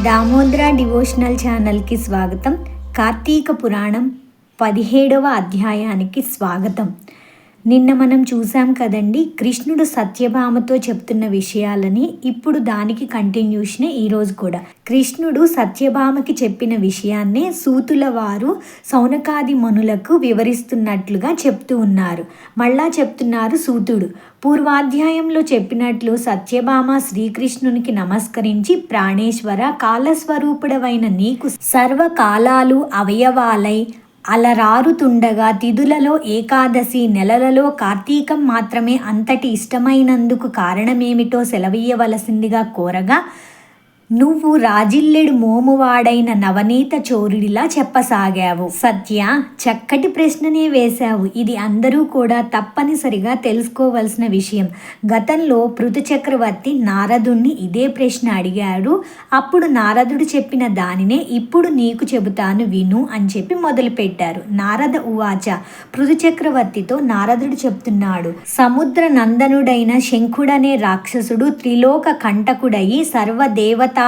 Damodra devotional ఛానల్కి స్వాగతం. కార్తీక పురాణం పదిహేడవ అధ్యాయానికి స్వాగతం. నిన్న మనం చూసాం కదండి కృష్ణుడు సత్యభామతో చెప్తున్న విషయాలని ఇప్పుడు దానికి కంటిన్యూషనే ఈరోజు కూడా. కృష్ణుడు సత్యభామకి చెప్పిన విషయాన్నే సూతుల వారు సౌనకాది మనులకు వివరిస్తున్నట్లుగా చెప్తూ ఉన్నారు. మళ్ళా చెప్తున్నారు సూతుడు. పూర్వాధ్యాయంలో చెప్పినట్లు సత్యభామ శ్రీకృష్ణునికి నమస్కరించి ప్రాణేశ్వర కాలస్వరూపుడవైన నీకు సర్వకాలాలు అవయవాలై అలరారుతుండగా తిథులలో ఏకాదశి నెలలలో కార్తీకం మాత్రమే అంతటి ఇష్టమైనందుకు కారణమేమిటో సెలవీయవలసిందిగా కోరగా నువ్వు రాజిల్లెడు మోమువాడైన నవనీత చోరుడిలా చెప్పసాగావు. సత్య చక్కటి ప్రశ్ననే వేశావు. ఇది అందరూ కూడా తప్పనిసరిగా తెలుసుకోవలసిన విషయం. గతంలో పృథు చక్రవర్తి నారదుణ్ణి ఇదే ప్రశ్న అడిగాడు. అప్పుడు నారదుడు చెప్పిన దానినే ఇప్పుడు నీకు చెబుతాను విను అని చెప్పి మొదలుపెట్టారు. నారద ఉవాచ పృథు చక్రవర్తితో నారదుడు చెప్తున్నాడు. సముద్ర నందనుడైన శంఖుడనే రాక్షసుడు త్రిలోక కంటకుడయి సర్వదేవత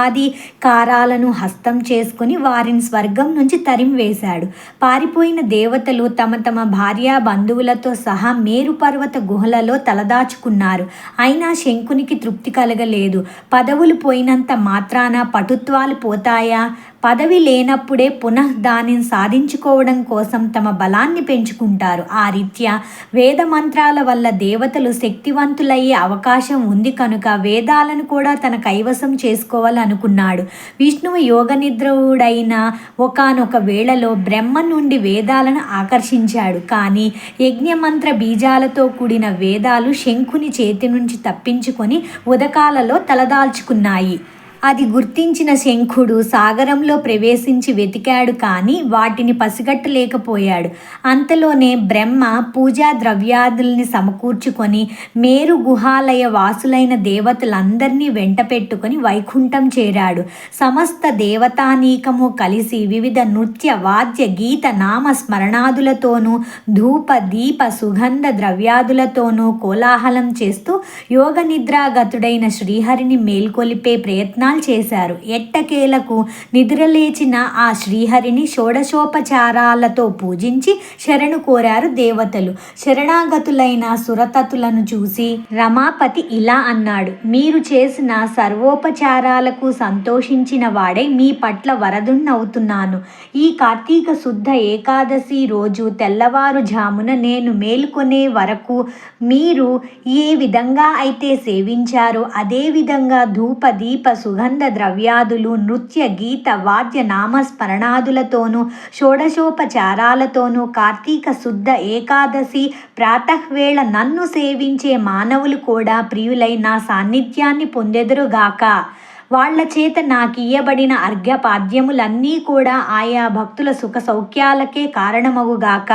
కారాలను హస్తం చేసుకుని వారిని స్వర్గం నుంచి తరిమివేశాడు. పారిపోయిన దేవతలు తమ తమ భార్యా బంధువులతో సహా మేరు పర్వత గుహలలో తలదాచుకున్నారు. అయినా శంకునికి తృప్తి కలగలేదు. పదవులు పోయినంత మాత్రాన పటుత్వాలు పోతాయా? పదవి లేనప్పుడే పునః దానిని సాధించుకోవడం కోసం తమ బలాన్ని పెంచుకుంటారు. ఆ రీత్యా వేద మంత్రాల వల్ల దేవతలు శక్తివంతులయ్యే అవకాశం ఉంది కనుక వేదాలను కూడా తన కైవసం చేసుకోవాలనుకున్నాడు. విష్ణువు యోగ నిద్రుడైన ఒకనొక వేళలో బ్రహ్మ నుండి వేదాలను ఆకర్షించాడు. కానీ యజ్ఞమంత్ర బీజాలతో కూడిన వేదాలు శంఖుని చేతి నుంచి తప్పించుకొని ఉదకాలలో తలదాల్చుకున్నాయి. అది గుర్తించిన శంఖుడు సాగరంలో ప్రవేశించి వెతికాడు కానీ వాటిని పసిగట్టలేకపోయాడు. అంతలోనే బ్రహ్మ పూజా ద్రవ్యాదుల్ని సమకూర్చుకొని మేరు గుహాలయ వాసులైన దేవతలందరినీ వెంట పెట్టుకొని వైకుంఠం చేరాడు. సమస్త దేవతానీకము కలిసి వివిధ నృత్య వాద్య గీత నామ స్మరణాదులతోనూ ధూప దీప సుగంధ ద్రవ్యాదులతోనూ కోలాహలం చేస్తూ యోగ నిద్రాగతుడైన శ్రీహరిని మేల్కొలిపే ప్రయత్నాలు స్నానాలు చేశారు. ఎట్టకేలకు నిద్రలేచిన ఆ శ్రీహరిని షోడశోపచారాలతో పూజించి శరణు కోరారు దేవతలు. శరణాగతులైన సురతతులను చూసి రమాపతి ఇలా అన్నాడు మీరు చేసిన సర్వోపచారాలకు సంతోషించిన వాడే మీ పట్ల వరదున్నవుతున్నాను ఈ కార్తీక శుద్ధ ఏకాదశి రోజు తెల్లవారుజామున నేను మేలుకొనే వరకు మీరు ఏ విధంగా అయితే సేవించారో అదే విధంగా ధూప దీప సుగంధ ద్రవ్యాదులు నృత్య గీత వాద్య నామస్మరణాదులతోనూ షోడశోపచారాలతోనూ కార్తీక శుద్ధ ఏకాదశి ప్రాతహ్వేళ నన్ను సేవించే మానవులు కూడా ప్రియులై నా సాన్నిధ్యాన్ని పొందెదురుగాక. వాళ్ళ చేత నాకు ఇయ్యబడిన అర్ఘ్యపాద్యములన్నీ కూడా ఆయా భక్తుల సుఖ సౌఖ్యాలకే కారణమగుగాక.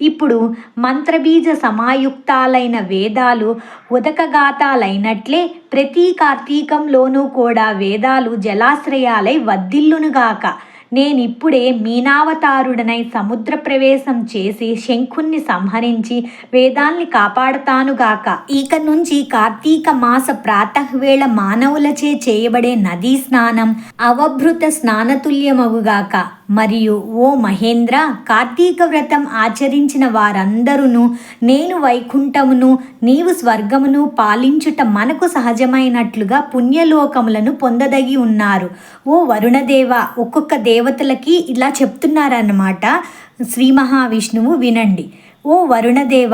ఇప్పుడు మంత్రబీజ సమాయుక్తాలైన వేదాలు ఉదకగాతాలైనట్లే ప్రతి కార్తీకంలోనూ కూడా వేదాలు జలాశ్రయాలై వద్దిల్లునుగాక నేనిప్పుడే మీనావతారుడనై సముద్ర ప్రవేశం చేసి శంఖుణ్ణి సంహరించి వేదాల్ని కాపాడతానుగాక. ఇక నుంచి కార్తీక మాస ప్రాతఃవేళ మానవులచే చేయబడే నదీ స్నానం అవభృత స్నానతుల్యమగుగాక. మరియు ఓ మహేంద్ర కార్తీక వ్రతం ఆచరించిన వారందరూ నేను వైకుంఠమును నీవు స్వర్గమును పాలించుట మనకు సహజమైనట్లుగా పుణ్యలోకములను పొందదగి ఉన్నారు. ఓ వరుణదేవ ఒక్కొక్క దేవతలకి ఇలా చెప్తున్నారన్నమాట. శ్రీ మహావిష్ణువు వినండి. ఓ వరుణదేవ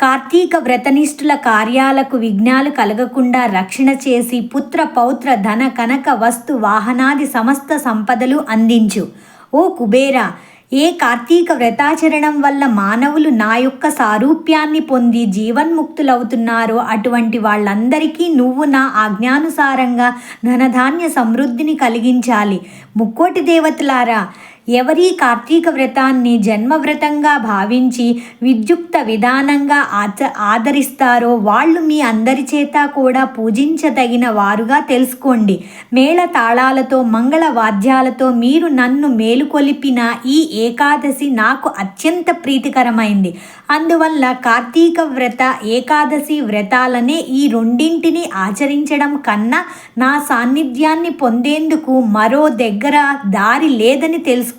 కార్తీక వ్రతనిష్ఠుల కార్యాలకు విఘ్నాలు కలగకుండా రక్షణ చేసి పుత్ర పౌత్ర ధన కనక వస్తు వాహనాది సమస్త సంపదలు అందించు. ఓ కుబేరా ఏ కార్తీక వ్రతాచరణం వల్ల మానవులు నా యొక్క సారూప్యాన్ని పొంది జీవన్ముక్తులవుతున్నారో అటువంటి వాళ్ళందరికీ నువ్వు నా ఆజ్ఞానుసారంగా ధనధాన్య సమృద్ధిని కలిగించాలి. ముక్కోటి దేవతలారా ఎవరి కార్తీక వ్రతాన్ని జన్మవ్రతంగా భావించి విద్యుక్త విధానంగా ఆచ ఆదరిస్తారో వాళ్ళు మీ అందరి చేత కూడా పూజించదగిన వారుగా తెలుసుకోండి. మేళ తాళాలతో మంగళ వాద్యాలతో మీరు నన్ను మేలుకొలిపిన ఈ ఏకాదశి నాకు అత్యంత ప్రీతికరమైంది. అందువల్ల కార్తీక వ్రత ఏకాదశి వ్రతాలనే ఈ రెండింటిని ఆచరించడం కన్నా నా సాన్నిధ్యాన్ని పొందేందుకు మరో దగ్గర దారి లేదని తెలుసు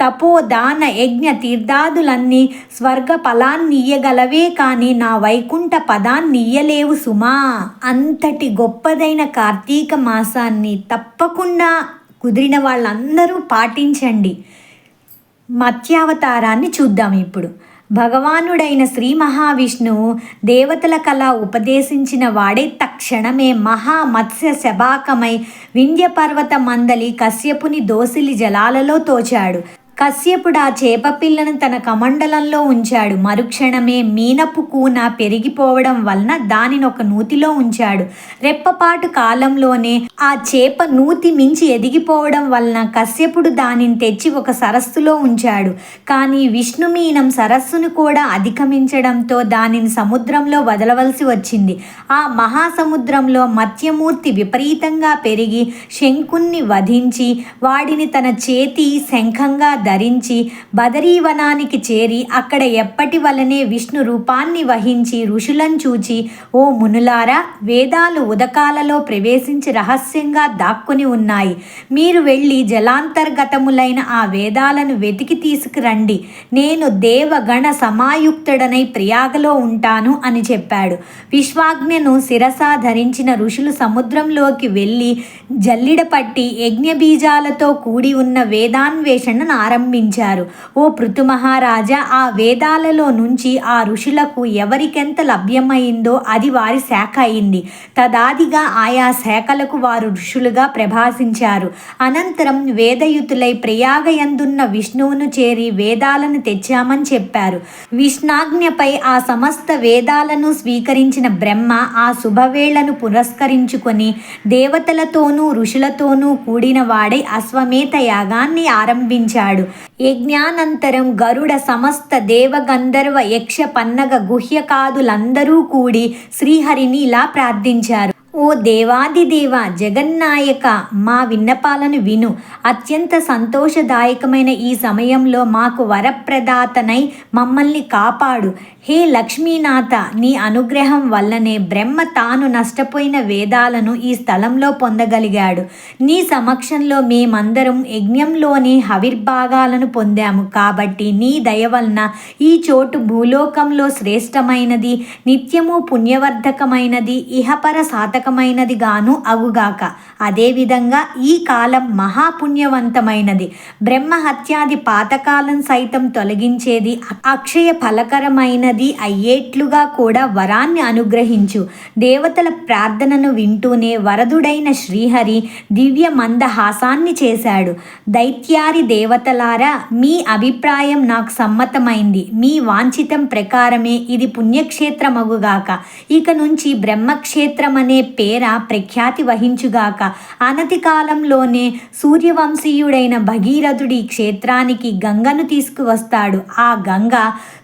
తపో దాన యజ్ఞ తీర్థాదులన్నీ స్వర్గ ఫలాన్ని ఇయ్యగలవే కానీ నా వైకుంఠ పదాన్ని ఇయ్యలేవు సుమా. అంతటి గొప్పదైన కార్తీక మాసాన్ని తప్పకుండా కుదిరిన వాళ్ళందరూ పాటించండి. మత్స్యావతారాన్ని చూద్దాం ఇప్పుడు. భగవానుడైన శ్రీ మహావిష్ణువు దేవతల కళ ఉపదేశించిన వాడే తక్షణమే మహామత్స్య శబాకమై వింధ్య పర్వత మందలి కశ్యపుని దోసిలి జలాలలో తోచాడు. కశ్యపుడు ఆ చేపపిల్లను తన కమండలంలో ఉంచాడు. మరుక్షణమే మీనపు కూన పెరిగిపోవడం వలన దానిని ఒక నూతిలో ఉంచాడు. రెప్పపాటు కాలంలోనే ఆ చేప నూతి మించి ఎదిగిపోవడం వలన కశ్యపుడు దానిని తెచ్చి ఒక సరస్సులో ఉంచాడు. కానీ విష్ణుమీనం సరస్సును కూడా అధిగమించడంతో దానిని సముద్రంలో వదలవలసి వచ్చింది. ఆ మహాసముద్రంలో మత్స్యమూర్తి విపరీతంగా పెరిగి శంకుణ్ణి వధించి వాడిని తన చేతి శంఖంగా ధరించి బదరీవనానికి చేరి అక్కడ ఎప్పటి వలనే విష్ణు రూపాన్ని వహించి ఋషులను చూచి ఓ మునులారా వేదాలు ఉదకాలలో ప్రవేశించి రహస్యంగా దాక్కుని ఉన్నాయి. మీరు వెళ్ళి జలాంతర్గతములైన ఆ వేదాలను వెతికి తీసుకురండి. నేను దేవగణ సమాయుక్తుడనై ప్రయాగలో ఉంటాను అని చెప్పాడు. విశ్వాజ్ఞను శిరస ధరించిన ఋషులు సముద్రంలోకి వెళ్ళి జల్లిడ పట్టి యజ్ఞ బీజాలతో కూడి ఉన్న వేదాన్వేషణను ఆరంభించారు ఓ పృథు మహారాజా ఆ వేదాలలో నుంచి ఆ ఋషులకు ఎవరికెంత లభ్యమైందో అది వారి శాఖ అయింది. తదాదిగా ఆయా శాఖలకు వారు ఋషులుగా ప్రభాసించారు. అనంతరం వేదయుతులై ప్రయాగయందున్న విష్ణువును చేరి వేదాలను తెచ్చామని చెప్పారు. విష్ణాజ్ఞపై ఆ సమస్త వేదాలను స్వీకరించిన బ్రహ్మ ఆ శుభవేళను పురస్కరించుకొని దేవతలతోనూ ఋషులతోనూ కూడిన వాడై అశ్వమేధ యాగాన్ని ఆరంభించాడు. యజ్ఞానంతరం గరుడ సమస్త దేవగంధర్వ యక్ష పన్నగ గుహ్యకాదులందరూ కూడి శ్రీహరిని ఇలా ప్రార్థించారు. ఓ దేవాదిదేవ జగన్నాయక మా విన్నపాలను విను. అత్యంత సంతోషదాయకమైన ఈ సమయంలో మాకు వరప్రదాతనై మమ్మల్ని కాపాడు. హే లక్ష్మీనాథ నీ అనుగ్రహం వల్లనే బ్రహ్మ తాను నష్టపోయిన వేదాలను ఈ స్థలంలో పొందగలిగాడు. నీ సమక్షంలో మేమందరం యజ్ఞంలోని హవిర్భాగాలను పొందాము. కాబట్టి నీ దయ వలన ఈ చోటు భూలోకంలో శ్రేష్టమైనది నిత్యము పుణ్యవర్ధకమైనది ఇహపర సాధక గాను అగుగాక. అదేవిధంగా ఈ కాలం మహాపుణ్యవంతమైనది. బ్రహ్మ హత్యాది పాతకాలం సైతం తొలగించేది అక్షయ ఫలకరమైనది అయ్యేట్లుగా కూడా వరాన్ని అనుగ్రహించు. దేవతల ప్రార్థనను వింటూనే వరదుడైన శ్రీహరి దివ్య మందహాసాన్ని చేశాడు. దైత్యారి దేవతలారా మీ అభిప్రాయం నాకు సమ్మతమైంది. మీ వాంఛితం ప్రకారమే ఇది పుణ్యక్షేత్రమగుగాక. ఇక నుంచి బ్రహ్మక్షేత్రం అనే పేర ప్రఖ్యాతి వహించుగాక. అనతి కాలంలోనే సూర్యవంశీయుడైన భగీరథుడి క్షేత్రానికి గంగను తీసుకువస్తాడు. ఆ గంగ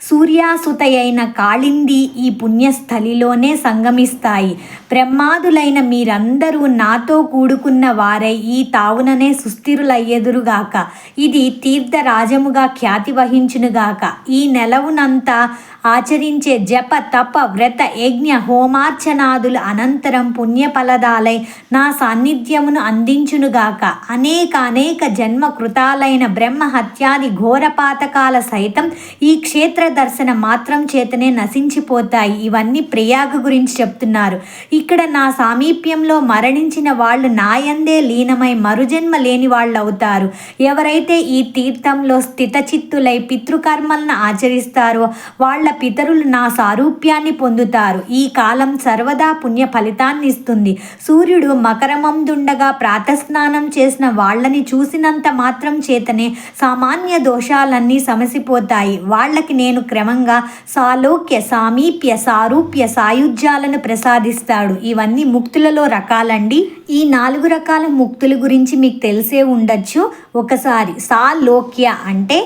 సూర్యాసుతయైన కాళింది ఈ పుణ్యస్థలిలోనే సంగమిస్తాయి. బ్రహ్మాదులైన మీరందరూ నాతో కూడుకున్న వారై ఈ తావుననే సుస్థిరులయ్యెదురుగాక. ఇది తీర్థరాజముగా ఖ్యాతి వహించునుగాక. ఈ నెలవునంతా ఆచరించే జప తప వ్రత యజ్ఞ హోమార్చనాదులు అనంతరం పుణ్యఫలదాలై నా సాన్నిధ్యమును అందించునుగాక. అనేక అనేక జన్మ కృతాలైన బ్రహ్మ హత్యాది ఘోరపాతకాల సైతం ఈ క్షేత్ర దర్శన మాత్రం చేతనే నశించిపోతాయి. ఇవన్నీ ప్రయాగ గురించి చెప్తున్నారు. ఇక్కడ నా సామీప్యంలో మరణించిన వాళ్ళు నాయందే లీనమై మరుజన్మ లేని వాళ్ళు అవుతారు ఎవరైతే ఈ తీర్థంలో స్థితచిత్తులై పితృకర్మలను ఆచరిస్తారో వాళ్ళ పితరులు నా సారూప్యాన్ని పొందుతారు. ఈ కాలం సర్వదా పుణ్య ఫలితాన్ని ఇస్తుంది సూర్యుడు మకరమందుండగా ప్రాతస్నానం చేసిన వాళ్ళని చూసినంత మాత్రం చేతనే సామాన్య దోషాలన్నీ సమసిపోతాయి. వాళ్ళకి నేను క్రమంగా సాలోక్య సామీప్య సారూప్య సాయుధ్యాలను ప్రసాదిస్తాడు. ఇవన్నీ ముక్తులలో రకాలండి. ఈ నాలుగు రకాల ముక్తుల గురించి మీకు తెలిసే ఉండొచ్చు. ఒకసారి సాలోక్య అంటే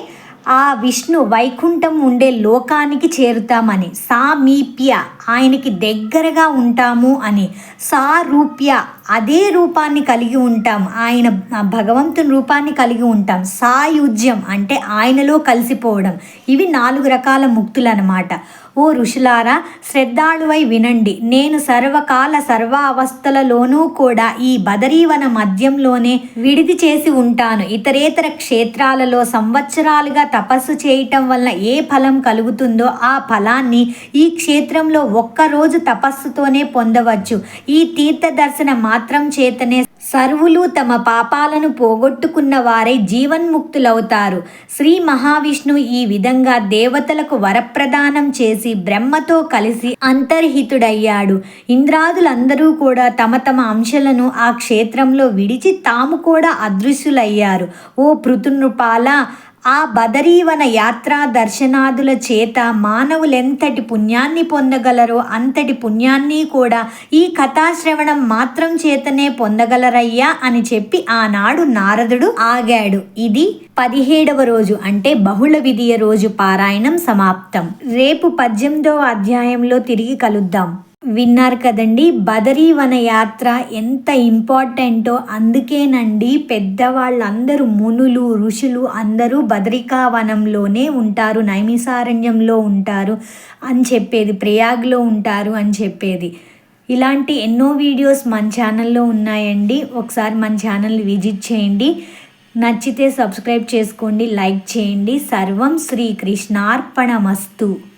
ఆ విష్ణు వైకుంఠం ఉండే లోకానికి చేరుతామని. సామీప్య ఆయనకి దగ్గరగా ఉంటాము అని. సారూప్య అదే రూపాన్ని కలిగి ఉంటాం. ఆయన భగవంతుని రూపాన్ని కలిగి ఉంటాం. సాయుజ్యం అంటే ఆయనలో కలిసిపోవడం. ఇవి నాలుగు రకాల ముక్తులు అన్నమాట ఓ ఋషులారా శ్రద్ధాళువై వినండి. నేను సర్వకాల సర్వ అవస్థలలోనూ కూడా ఈ బదరీవన మధ్యంలోనే విడిది చేసి ఉంటాను. ఇతరేతర క్షేత్రాలలో సంవత్సరాలుగా తపస్సు చేయటం వల్ల ఏ ఫలం కలుగుతుందో ఆ ఫలాన్ని ఈ క్షేత్రంలో ఒక్కరోజు తపస్సుతోనే పొందవచ్చు. ఈ తీర్థ దర్శన మాత్రం చేతనే సర్వులు తమ పాపాలను పోగొట్టుకున్న వారై జీవన్ముక్తులవుతారు. శ్రీ మహావిష్ణు ఈ విధంగా దేవతలకు వరప్రదానం చేసి బ్రహ్మతో కలిసి అంతర్హితుడయ్యాడు. ఇంద్రాదులందరూ కూడా తమ తమ అంశలను ఆ క్షేత్రంలో విడిచి తాము కూడా అదృశ్యులయ్యారు. ఓ పృతునృపాల ఆ బదరీవన యాత్రా దర్శనాదుల చేత మానవులెంతటి పుణ్యాన్ని పొందగలరో అంతటి పుణ్యాన్ని కూడా ఈ కథాశ్రవణం మాత్రం చేతనే పొందగలరయ్యా అని చెప్పి ఆనాడు నారదుడు ఆగాడు. ఇది పదిహేడవ రోజు అంటే బహుళ విధియ రోజు పారాయణం సమాప్తం. రేపు పద్దెనిమిదవ అధ్యాయంలో తిరిగి కలుద్దాం. విన్నారు కదండి. బదరీవన యాత్ర ఎంత ఇంపార్టెంటో అందుకేనండి పెద్దవాళ్ళందరూ మునులు ఋషులు అందరూ బదరికావనంలోనే ఉంటారు నైమిసారణ్యంలో ఉంటారు అని చెప్పేది ప్రయాగ్లో ఉంటారు అని చెప్పేది. ఇలాంటి ఎన్నో వీడియోస్ మన ఛానల్లో ఉన్నాయండి. ఒకసారి మన ఛానల్ విజిట్ చేయండి. నచ్చితే సబ్స్క్రైబ్ చేసుకోండి లైక్ చేయండి. సర్వం శ్రీకృష్ణార్పణమస్తు